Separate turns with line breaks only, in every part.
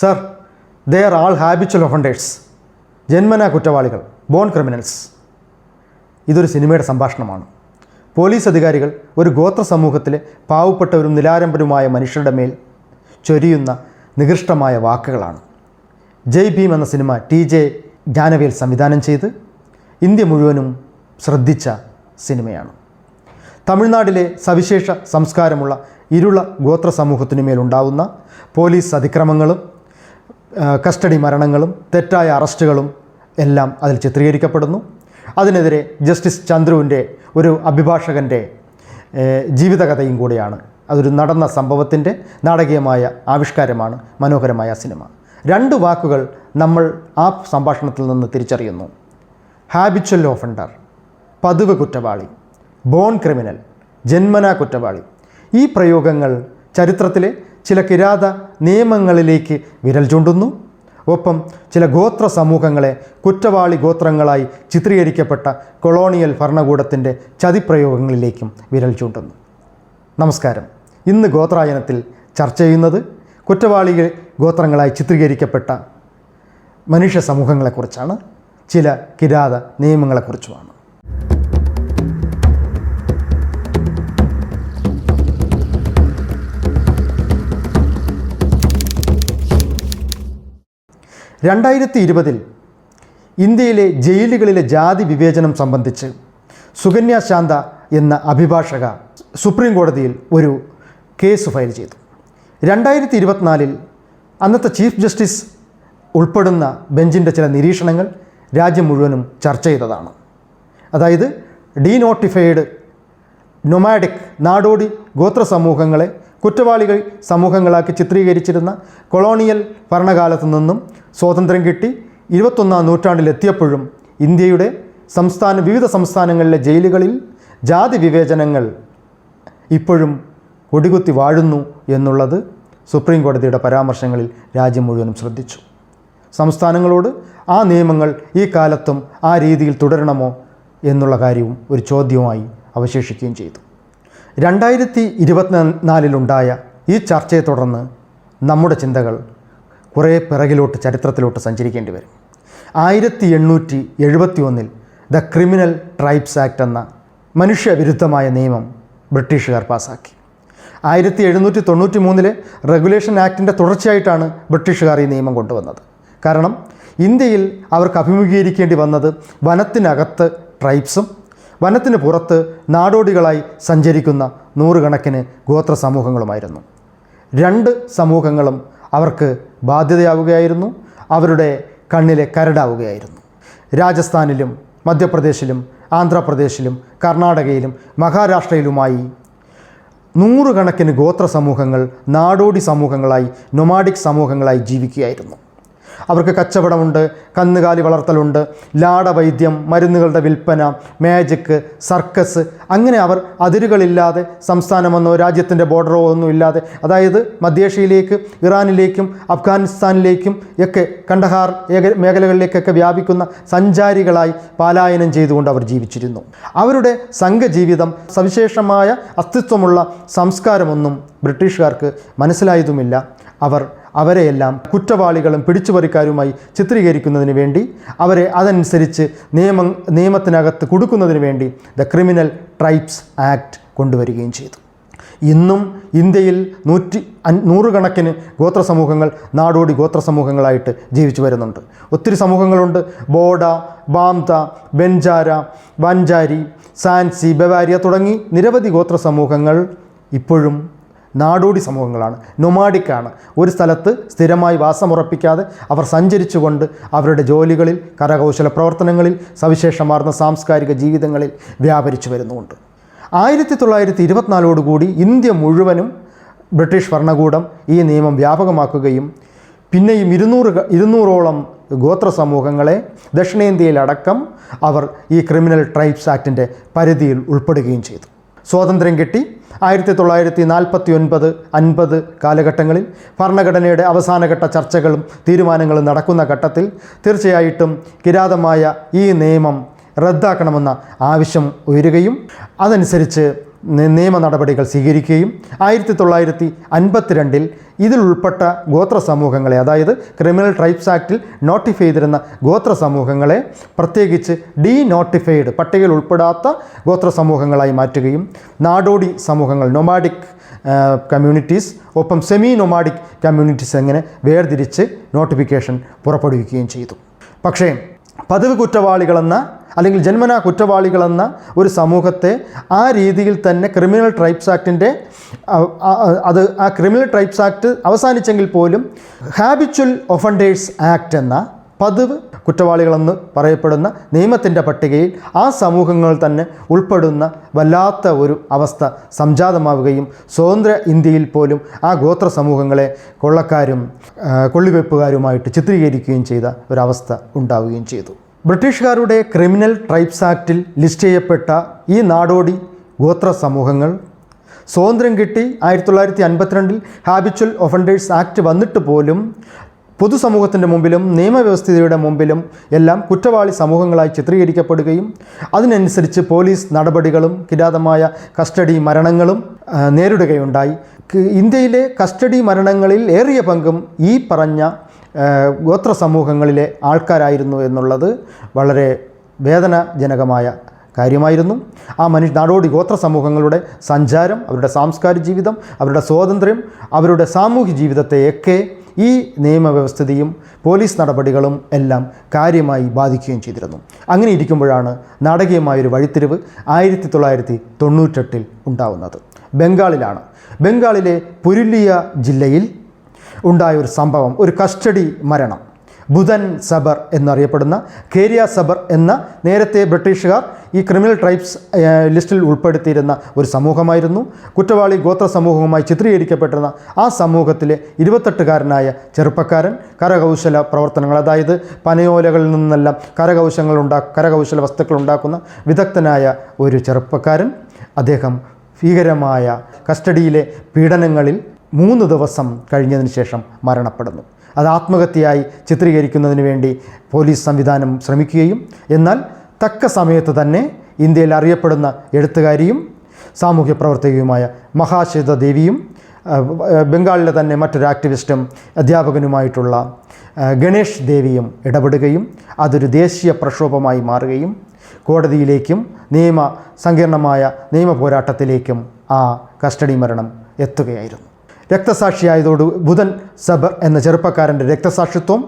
Sir ദേ ആൾ habitual offenders ജന്മനാ കുറ്റവാളികൾ ബോൺ ക്രിമിനൽസ് ഇതൊരു സിനിമയുടെ സംഭാഷണമാണ്. പോലീസ് അധികാരികൾ ഒരു ഗോത്ര സമൂഹത്തിലെ പാവപ്പെട്ടവരും നിലാരംഭരുമായ മനുഷ്യരുടെ മേൽ ചൊരിയുന്ന നികൃഷ്ടമായ വാക്കുകളാണ്. ജയ് ഭീം എന്ന സിനിമ ടി ജെ ജ്ഞാനവേൽ സംവിധാനം ചെയ്ത് ഇന്ത്യ മുഴുവനും ശ്രദ്ധിച്ച സിനിമയാണ്. തമിഴ്നാട്ടിലെ സവിശേഷ സംസ്കാരമുള്ള ഇരുള ഗോത്ര സമൂഹത്തിനുമേലുണ്ടാവുന്ന പോലീസ് അതിക്രമങ്ങളും കസ്റ്റഡി മരണങ്ങളും തെറ്റായ അറസ്റ്റുകളും എല്ലാം അതിൽ ചിത്രീകരിക്കപ്പെടുന്നു. അതിനെതിരെ ജസ്റ്റിസ് ചന്ദ്രുവിന്റെ ഒരു അഭിഭാഷകന്റെ ജീവിതകഥയും കൂടിയാണ്. അതൊരു നടന്ന സംഭവത്തിന്റെ നാടകീയമായ ആവിഷ്കാരമാണ് മനോഹരമായ സിനിമ. രണ്ട് വാക്കുകൾ നമ്മൾ ആ സംഭാഷണത്തിൽ നിന്ന് തിരിച്ചറിയുന്നു. ഹാബിച്വൽ ഓഫൻഡർ പതിവ് കുറ്റവാളി ബോൺ ക്രിമിനൽ ജന്മനാ കുറ്റവാളി. ഈ പ്രയോഗങ്ങൾ ചരിത്രത്തിലെ ചില കിരാത നിയമങ്ങളിലേക്ക് വിരൽ ചൂണ്ടുന്നു. ഒപ്പം ചില ഗോത്ര സമൂഹങ്ങളെ കുറ്റവാളി ഗോത്രങ്ങളായി ചിത്രീകരിക്കപ്പെട്ട കൊളോണിയൽ ഭരണകൂടത്തിന്റെ ചതിപ്രയോഗങ്ങളിലേക്കും വിരൽ ചൂണ്ടുന്നു. നമസ്കാരം. ഇന്ന് ഗോത്രായനത്തിൽ ചർച്ച ചെയ്യുന്നത് കുറ്റവാളി ഗോത്രങ്ങളായി ചിത്രീകരിക്കപ്പെട്ട മനുഷ്യ സമൂഹങ്ങളെക്കുറിച്ചാണ്. ചില കിരാത നിയമങ്ങളെക്കുറിച്ചുമാണ്. രണ്ടായിരത്തി ഇരുപതിൽ ഇന്ത്യയിലെ ജയിലുകളിലെ ജാതി വിവേചനം സംബന്ധിച്ച് സുകന്യ ശാന്ത എന്ന അഭിഭാഷക സുപ്രീം കോടതിയിൽ ഒരു കേസ് ഫയൽ ചെയ്തു. രണ്ടായിരത്തി ഇരുപത്തിനാലിൽ അന്നത്തെ ചീഫ് ജസ്റ്റിസ് ഉൾപ്പെടുന്ന ബെഞ്ചിന്റെ ചില നിരീക്ഷണങ്ങൾ രാജ്യം മുഴുവനും ചർച്ച ചെയ്തതാണ്. അതായത് ഡീനോട്ടിഫൈഡ് നൊമാഡിക് നാടോടി ഗോത്ര സമൂഹങ്ങളെ കുറ്റവാളികൾ സമൂഹങ്ങളാക്കി ചിത്രീകരിച്ചിരുന്ന കൊളോണിയൽ ഭരണകാലത്തു നിന്നും സ്വാതന്ത്ര്യം കിട്ടി ഇരുപത്തൊന്നാം നൂറ്റാണ്ടിലെത്തിയപ്പോഴും ഇന്ത്യയുടെ സംസ്ഥാന വിവിധ സംസ്ഥാനങ്ങളിലെ ജയിലുകളിൽ ജാതി വിവേചനങ്ങൾ ഇപ്പോഴും ഒടികുത്തി വാഴുന്നു എന്നുള്ളത് സുപ്രീം കോടതിയുടെ പരാമർശങ്ങളിൽ രാജ്യം മുഴുവനും ശ്രദ്ധിച്ചു. സംസ്ഥാനങ്ങളോട് ആ നിയമങ്ങൾ ഈ കാലത്തും ആ രീതിയിൽ തുടരണമോ എന്നുള്ള കാര്യവും ഒരു ചോദ്യവുമായി അവശേഷിക്കുകയും ചെയ്തു. രണ്ടായിരത്തി ഇരുപത്തിനാലിലുണ്ടായ ഈ ചർച്ചയെ തുടർന്ന് നമ്മുടെ ചിന്തകൾ കുറേ പിറകിലോട്ട് ചരിത്രത്തിലോട്ട് സഞ്ചരിക്കേണ്ടി വരും. ആയിരത്തി എണ്ണൂറ്റി എഴുപത്തി ഒന്നിൽ ദ ക്രിമിനൽ ട്രൈബ്സ് ആക്ട് എന്ന മനുഷ്യവിരുദ്ധമായ നിയമം ബ്രിട്ടീഷുകാർ പാസാക്കി. ആയിരത്തി എഴുന്നൂറ്റി തൊണ്ണൂറ്റി മൂന്നിലെ റെഗുലേഷൻ ആക്ടിന്റെ തുടർച്ചയായിട്ടാണ് ബ്രിട്ടീഷുകാർ ഈ നിയമം കൊണ്ടുവന്നത്. കാരണം ഇന്ത്യയിൽ അവർക്ക് അഭിമുഖീകരിക്കേണ്ടി വന്നത് വനത്തിനകത്ത് ട്രൈബ്സും വനത്തിന് പുറത്ത് നാടോടികളായി സഞ്ചരിക്കുന്ന നൂറുകണക്കിന് ഗോത്ര സമൂഹങ്ങളുമായിരുന്നു. രണ്ട് സമൂഹങ്ങളും അവർക്ക് ബാധ്യതയാവുകയായിരുന്നു. അവരുടെ കണ്ണിലെ കരടാവുകയായിരുന്നു. രാജസ്ഥാനിലും മധ്യപ്രദേശിലും ആന്ധ്രാപ്രദേശിലും കർണാടകയിലും മഹാരാഷ്ട്രയിലുമായി നൂറുകണക്കിന് ഗോത്ര സമൂഹങ്ങൾ നാടോടി സമൂഹങ്ങളായി നൊമാഡിക് സമൂഹങ്ങളായി ജീവിക്കുകയായിരുന്നു. അവർക്ക് കച്ചവടമുണ്ട് കന്നുകാലി വളർത്തലുണ്ട് ലാടവൈദ്യം മരുന്നുകളുടെ വിൽപ്പന മാജിക്ക് സർക്കസ് അങ്ങനെ അവർ അതിരുകളില്ലാതെ സംസ്ഥാനമെന്നോ രാജ്യത്തിന്റെ ബോർഡറോ ഒന്നും ഇല്ലാതെ അതായത് മധ്യേഷ്യയിലേക്ക് ഇറാനിലേക്കും അഫ്ഗാനിസ്ഥാനിലേക്കും ഒക്കെ കണ്ടഹാർ മേഖലകളിലേക്കൊക്കെ വ്യാപിക്കുന്ന സഞ്ചാരികളായി പലായനം ചെയ്തുകൊണ്ട് അവർ ജീവിച്ചിരുന്നു. അവരുടെ സംഘജീവിതം സവിശേഷമായ അസ്തിത്വമുള്ള സംസ്കാരമൊന്നും ബ്രിട്ടീഷുകാർക്ക് മനസ്സിലായതുമില്ല. അവർ അവരെയെല്ലാം കുറ്റവാളികളും പിടിച്ചുപറിക്കാരുമായി ചിത്രീകരിക്കുന്നതിന് വേണ്ടി അവരെ അതനുസരിച്ച് നിയമ നിയമത്തിനകത്ത് കൊടുക്കുന്നതിന് വേണ്ടി ദ ക്രിമിനൽ ട്രൈബ്സ് ആക്ട് കൊണ്ടുവരികയും ചെയ്തു. ഇന്നും ഇന്ത്യയിൽ നൂറ്റി നൂറുകണക്കിന് ഗോത്ര സമൂഹങ്ങൾ നാടോടി ഗോത്ര സമൂഹങ്ങളായിട്ട് ജീവിച്ചു വരുന്നുണ്ട്. ഒത്തിരി സമൂഹങ്ങളുണ്ട്. ബോഡ ബാംത ബെഞ്ചാര വഞ്ചാരി സാൻസി ബവാരിയ തുടങ്ങി നിരവധി ഗോത്ര സമൂഹങ്ങൾ ഇപ്പോഴും നാടോടി സമൂഹങ്ങളാണ്. നൊമാഡിക്കാണ് ഒരു സ്ഥലത്ത് സ്ഥിരമായി വാസമുറപ്പിക്കാതെ അവർ സഞ്ചരിച്ചുകൊണ്ട് അവരുടെ ജോലികളിൽ കരകൗശല പ്രവർത്തനങ്ങളിൽ സവിശേഷമാർന്ന സാംസ്കാരിക ജീവിതങ്ങളിൽ വ്യാപരിച്ചു വരുന്നുണ്ട് ആയിരത്തി തൊള്ളായിരത്തി ഇരുപത്തിനാലോടുകൂടി ഇന്ത്യ മുഴുവനും ബ്രിട്ടീഷ് ഭരണകൂടം ഈ നിയമം വ്യാപകമാക്കുകയും പിന്നെയും ഇരുന്നൂറ് ഇരുന്നൂറോളം ഗോത്ര സമൂഹങ്ങളെ ദക്ഷിണേന്ത്യയിലടക്കം അവർ ഈ ക്രിമിനൽ ട്രൈബ്സ് ആക്ടിന്റെ പരിധിയിൽ ഉൾപ്പെടുകയും ചെയ്തു. സ്വാതന്ത്ര്യം കിട്ടി. ആയിരത്തി തൊള്ളായിരത്തി നാൽപ്പത്തി ഒൻപത് അൻപത് കാലഘട്ടങ്ങളിൽ ഭരണഘടനയുടെ അവസാനഘട്ട ചർച്ചകളും തീരുമാനങ്ങളും നടക്കുന്ന ഘട്ടത്തിൽ തീർച്ചയായിട്ടും കിരാതമായ ഈ നിയമം റദ്ദാക്കണമെന്ന ആവശ്യം ഉയരുകയും അതനുസരിച്ച് നിയമ നടപടികൾ സ്വീകരിക്കുകയും ആയിരത്തി തൊള്ളായിരത്തി അൻപത്തിരണ്ടിൽ ഇതിൽ ഉൾപ്പെട്ട ഗോത്ര സമൂഹങ്ങളെ അതായത് ക്രിമിനൽ ട്രൈബ്സ് ആക്ടിൽ നോട്ടിഫൈ ചെയ്തിരുന്ന ഗോത്ര സമൂഹങ്ങളെ പ്രത്യേകിച്ച് ഡീ നോട്ടിഫൈഡ് പട്ടികയിൽ ഉൾപ്പെടാത്ത ഗോത്ര സമൂഹങ്ങളായി മാറ്റുകയും നാടോടി സമൂഹങ്ങൾ നൊമാഡിക് കമ്മ്യൂണിറ്റീസ് ഒപ്പം സെമി നൊമാഡിക് കമ്മ്യൂണിറ്റീസ് എങ്ങനെ വേർതിരിച്ച് നോട്ടിഫിക്കേഷൻ പുറപ്പെടുവിക്കുകയും ചെയ്തു. പക്ഷേ പതിവ് കുറ്റവാളികളെന്ന അല്ലെങ്കിൽ ജന്മനാ കുറ്റവാളികളെന്ന ഒരു സമൂഹത്തെ ആ രീതിയിൽ തന്നെ ക്രിമിനൽ ട്രൈബ്സ് ആക്ടിന്റെ അത് ആ ക്രിമിനൽ ട്രൈബ്സ് ആക്ട് അവസാനിച്ചെങ്കിൽ പോലും ഹാബിച്വൽ ഒഫൻഡേഴ്സ് ആക്ട് എന്ന പതിവ് കുറ്റവാളികളെന്ന് പറയപ്പെടുന്ന നിയമത്തിന്റെ പട്ടികയിൽ ആ സമൂഹങ്ങൾ തന്നെ ഉൾപ്പെടുന്ന വല്ലാത്ത ഒരു അവസ്ഥ സംജാതമാവുകയും സ്വതന്ത്ര ഇന്ത്യയിൽ പോലും ആ ഗോത്ര സമൂഹങ്ങളെ കൊള്ളക്കാരും കൊള്ളിവെപ്പുകാരുമായിട്ട് ചിത്രീകരിക്കുകയും ചെയ്ത ഒരവസ്ഥ ഉണ്ടാവുകയും ചെയ്തു. ബ്രിട്ടീഷുകാരുടെ ക്രിമിനൽ ട്രൈബ്സ് ആക്റ്റിൽ ലിസ്റ്റ് ചെയ്യപ്പെട്ട ഈ നാടോടി ഗോത്ര സമൂഹങ്ങൾ സ്വാതന്ത്ര്യം കിട്ടി ആയിരത്തി തൊള്ളായിരത്തി അൻപത്തിരണ്ടിൽ ഹാബിച്വൽ ഒഫൻഡേഴ്സ് ആക്ട് വന്നിട്ട് പോലും പൊതുസമൂഹത്തിന്റെ മുമ്പിലും നിയമവ്യവസ്ഥയുടെ മുമ്പിലും എല്ലാം കുറ്റവാളി സമൂഹങ്ങളായി ചിത്രീകരിക്കപ്പെടുകയും അതിനനുസരിച്ച് പോലീസ് നടപടികളും കിരാതമായ കസ്റ്റഡി മരണങ്ങളും നേരിടുകയുണ്ടായി. ഇന്ത്യയിലെ കസ്റ്റഡി മരണങ്ങളിൽ ഏറിയ പങ്കും ഈ പറഞ്ഞ ഗോത്ര സമൂഹങ്ങളിലെ ആൾക്കാരായിരുന്നു എന്നുള്ളത് വളരെ വേദനാജനകമായ കാര്യമായിരുന്നു. ആ മനുഷ്യ നാടോടി ഗോത്ര സമൂഹങ്ങളുടെ സഞ്ചാരം അവരുടെ സാംസ്കാരിക ജീവിതം അവരുടെ സ്വാതന്ത്ര്യം അവരുടെ സാമൂഹ്യ ജീവിതത്തെയൊക്കെ ഈ നിയമവ്യവസ്ഥിതിയും പോലീസ് നടപടികളും എല്ലാം കാര്യമായി ബാധിക്കുകയും ചെയ്തിരുന്നു. അങ്ങനെ ഇരിക്കുമ്പോഴാണ് നാടകീയമായൊരു വഴിത്തിരിവ് ആയിരത്തി തൊള്ളായിരത്തി തൊണ്ണൂറ്റെട്ടിൽ ഉണ്ടാവുന്നത്. ബംഗാളിലാണ്. ബംഗാളിലെ പുരുലിയ ജില്ലയിൽ ഉണ്ടായ ഒരു സംഭവം ഒരു കസ്റ്റഡി മരണം. ബുധൻ സബർ എന്നറിയപ്പെടുന്ന കേരിയ സബർ എന്ന നേരത്തെ ബ്രിട്ടീഷുകാർ ഈ ക്രിമിനൽ ട്രൈബ്സ് ലിസ്റ്റിൽ ഉൾപ്പെടുത്തിയിരുന്ന ഒരു സമൂഹമായിരുന്നു. കുറ്റവാളി ഗോത്ര സമൂഹവുമായി ചിത്രീകരിക്കപ്പെട്ടിരുന്ന ആ സമൂഹത്തിലെ ഇരുപത്തെട്ടുകാരനായ ചെറുപ്പക്കാരൻ കരകൗശല പ്രവർത്തനങ്ങൾ അതായത് പനയോലകളിൽ നിന്നെല്ലാം കരകൗശലങ്ങൾ ഉണ്ടാ കരകൗശല വസ്തുക്കൾ ഉണ്ടാക്കുന്ന വിദഗ്ധനായ ഒരു ചെറുപ്പക്കാരൻ അദ്ദേഹം ഭീകരമായ കസ്റ്റഡിയിലെ പീഡനങ്ങളിൽ മൂന്ന് ദിവസം കഴിഞ്ഞതിന് ശേഷം മരണപ്പെടുന്നു. അത് ആത്മഹത്യയായി ചിത്രീകരിക്കുന്നതിന് വേണ്ടി പോലീസ് സംവിധാനം ശ്രമിക്കുകയും എന്നാൽ തക്ക സമയത്ത് തന്നെ ഇന്ത്യയിൽ അറിയപ്പെടുന്ന എഴുത്തുകാരിയും സാമൂഹ്യ പ്രവർത്തകയുമായ മഹാശ്വേത ദേവിയും ബംഗാളിലെ തന്നെ മറ്റൊരു ആക്ടിവിസ്റ്റും അധ്യാപകനുമായിട്ടുള്ള ഗണേഷ് ദേവിയും ഇടപെടുകയും അതൊരു ദേശീയ പ്രക്ഷോഭമായി മാറുകയും കോടതിയിലേക്കും നിയമ സങ്കീർണമായ നിയമ പോരാട്ടത്തിലേക്കും ആ കസ്റ്റഡി മരണം എത്തുകയായിരുന്നു. രക്തസാക്ഷിയായതോട് ബുധൻ സബർ എന്ന ചെറുപ്പക്കാരന്റെ രക്തസാക്ഷിത്വം.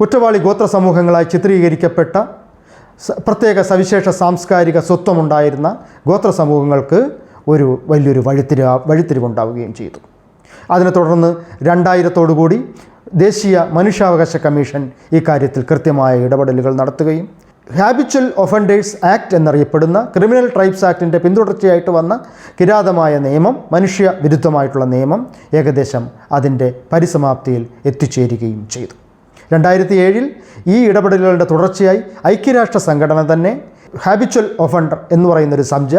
കുറ്റവാളി ഗോത്ര സമൂഹങ്ങളായി ചിത്രീകരിക്കപ്പെട്ട പ്രത്യേക സവിശേഷ സാംസ്കാരിക സ്വത്വമുണ്ടായിരുന്ന ഗോത്ര സമൂഹങ്ങൾക്ക് ഒരു വലിയൊരു വഴിത്തിരി വഴിത്തിരിവുണ്ടാവുകയും ചെയ്തു. അതിനെ തുടർന്ന് രണ്ടായിരത്തോടുകൂടി ദേശീയ മനുഷ്യാവകാശ കമ്മീഷൻ ഈ കാര്യത്തിൽ കൃത്യമായ ഇടപെടലുകൾ നടത്തുകയും ഹാബിച്വൽ ഒഫൻഡേഴ്സ് ആക്ട് എന്നറിയപ്പെടുന്ന ക്രിമിനൽ ട്രൈബ്സ് ആക്ടിന്റെ പിന്തുടർച്ചയായിട്ട് വന്ന കിരാതമായ നിയമം മനുഷ്യ വിരുദ്ധമായിട്ടുള്ള നിയമം ഏകദേശം അതിന്റെ പരിസമാപ്തിയിൽ എത്തിച്ചേരുകയും ചെയ്തു. രണ്ടായിരത്തി ഏഴിൽ ഈ ഇടപെടലുകളുടെ തുടർച്ചയായി ഐക്യരാഷ്ട്ര സംഘടന തന്നെ ഹാബിച്വൽ ഒഫൻഡർ എന്ന് പറയുന്നൊരു സംജ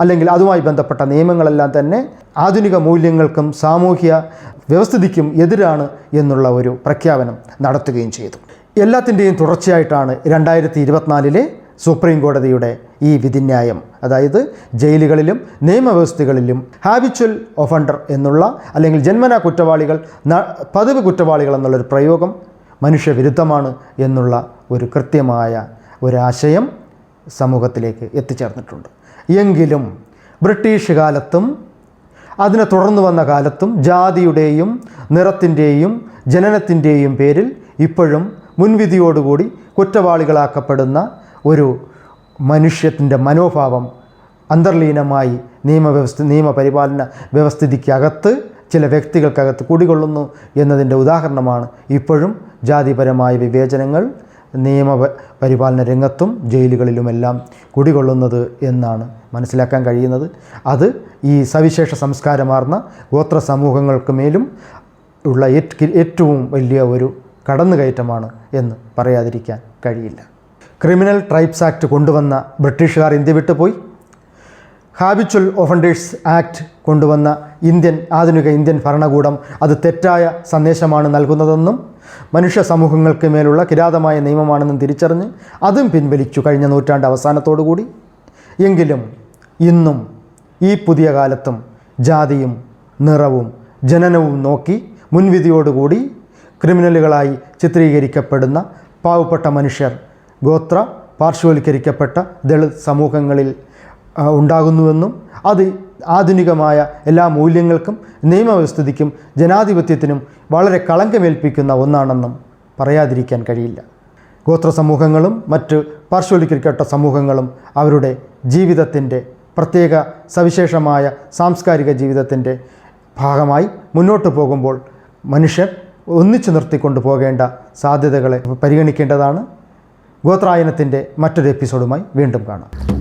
അല്ലെങ്കിൽ അതുമായി ബന്ധപ്പെട്ട നിയമങ്ങളെല്ലാം തന്നെ ആധുനിക മൂല്യങ്ങൾക്കും സാമൂഹ്യ വ്യവസ്ഥിതിക്കും എതിരാണ് എന്നുള്ള ഒരു പ്രഖ്യാപനം നടത്തുകയും ചെയ്തു. എല്ലാത്തിന്റെയും തുടർച്ചയായിട്ടാണ് രണ്ടായിരത്തി ഇരുപത്തിനാലിലെ സുപ്രീം കോടതിയുടെ ഈ വിധിന്യായം. അതായത് ജയിലുകളിലും നിയമവ്യവസ്ഥകളിലും ഹാബിച്വൽ ഒഫൻഡർ എന്നുള്ള അല്ലെങ്കിൽ ജന്മനാ കുറ്റവാളികൾ പതിവ് കുറ്റവാളികൾ എന്നുള്ളൊരു പ്രയോഗം മനുഷ്യവിരുദ്ധമാണ് എന്നുള്ള ഒരു കൃത്യമായ ഒരാശയം സമൂഹത്തിലേക്ക് എത്തിച്ചേർന്നിട്ടുണ്ട്. എങ്കിലും ബ്രിട്ടീഷ് കാലത്തും അതിനെ തുടർന്ന് വന്ന കാലത്തും ജാതിയുടെയും നിറത്തിന്റെയും ജനനത്തിന്റെയും പേരിൽ ഇപ്പോഴും മുൻവിധിയോടുകൂടി കുറ്റവാളികളാക്കപ്പെടുന്ന ഒരു മനുഷ്യത്തിന്റെ മനോഭാവം അന്തർലീനമായി നിയമവ്യവസ്ഥ നിയമപരിപാലന വ്യവസ്ഥിതിക്കകത്ത് ചില വ്യക്തികൾക്കകത്ത് കുടികൊള്ളുന്നു എന്നതിന്റെ ഉദാഹരണമാണ് ഇപ്പോഴും ജാതിപരമായ വിവേചനങ്ങൾ നിയമ പരിപാലന രംഗത്തും ജയിലുകളിലുമെല്ലാം കുടികൊള്ളുന്നത് എന്നാണ് മനസ്സിലാക്കാൻ കഴിയുന്നത്. അത് ഈ സവിശേഷ സംസ്കാരമാർന്ന ഗോത്ര സമൂഹങ്ങൾക്ക് മേലും ഉള്ള ഏറ്റവും വലിയ ഒരു കടന്നുകയറ്റമാണ് എന്ന് പറയാതിരിക്കാൻ കഴിയില്ല. ക്രിമിനൽ ട്രൈബ്സ് ആക്ട് കൊണ്ടുവന്ന ബ്രിട്ടീഷുകാർ ഇന്ത്യ വിട്ടുപോയി. ഹാബിച്വൽ ഒഫൻഡേഴ്സ് ആക്ട് കൊണ്ടുവന്ന ഇന്ത്യൻ ആധുനിക ഇന്ത്യൻ ഭരണകൂടം അത് തെറ്റായ സന്ദേശമാണ് നൽകുന്നതെന്നും മനുഷ്യ സമൂഹങ്ങൾക്ക് മേലുള്ള കിരാതമായ നിയമമാണെന്നും തിരിച്ചറിഞ്ഞ് അതും പിൻവലിച്ചു കഴിഞ്ഞ നൂറ്റാണ്ട് അവസാനത്തോടു കൂടി എങ്കിലും ഇന്നും ഈ പുതിയ കാലത്തും ജാതിയും നിറവും ജനനവും നോക്കി മുൻവിധിയോടുകൂടി ക്രിമിനലുകളായി ചിത്രീകരിക്കപ്പെടുന്ന പാവപ്പെട്ട മനുഷ്യർ ഗോത്ര പാർശ്വവൽക്കരിക്കപ്പെട്ട ദളിത് സമൂഹങ്ങളിൽ ഉണ്ടാകുന്നുവെന്നും അത് ആധുനികമായ എല്ലാ മൂല്യങ്ങൾക്കും നിയമവ്യവസ്ഥിതിക്കും ജനാധിപത്യത്തിനും വളരെ കളങ്കമേൽപ്പിക്കുന്ന ഒന്നാണെന്നും പറയാതിരിക്കാൻ കഴിയില്ല. ഗോത്ര സമൂഹങ്ങളും മറ്റ് പാർശ്വവൽക്കരിക്കപ്പെട്ട സമൂഹങ്ങളും അവരുടെ ജീവിതത്തിന്റെ പ്രത്യേക സവിശേഷമായ സാംസ്കാരിക ജീവിതത്തിന്റെ ഭാഗമായി മുന്നോട്ട് പോകുമ്പോൾ മനുഷ്യർ ഒന്നിച്ചു നിർത്തിക്കൊണ്ട് പോകേണ്ട സാധ്യതകളെ പരിഗണിക്കേണ്ടതാണ് ഗോത്രായനത്തിന്റെ മറ്റൊരു എപ്പിസോഡുമായി വീണ്ടും കാണാം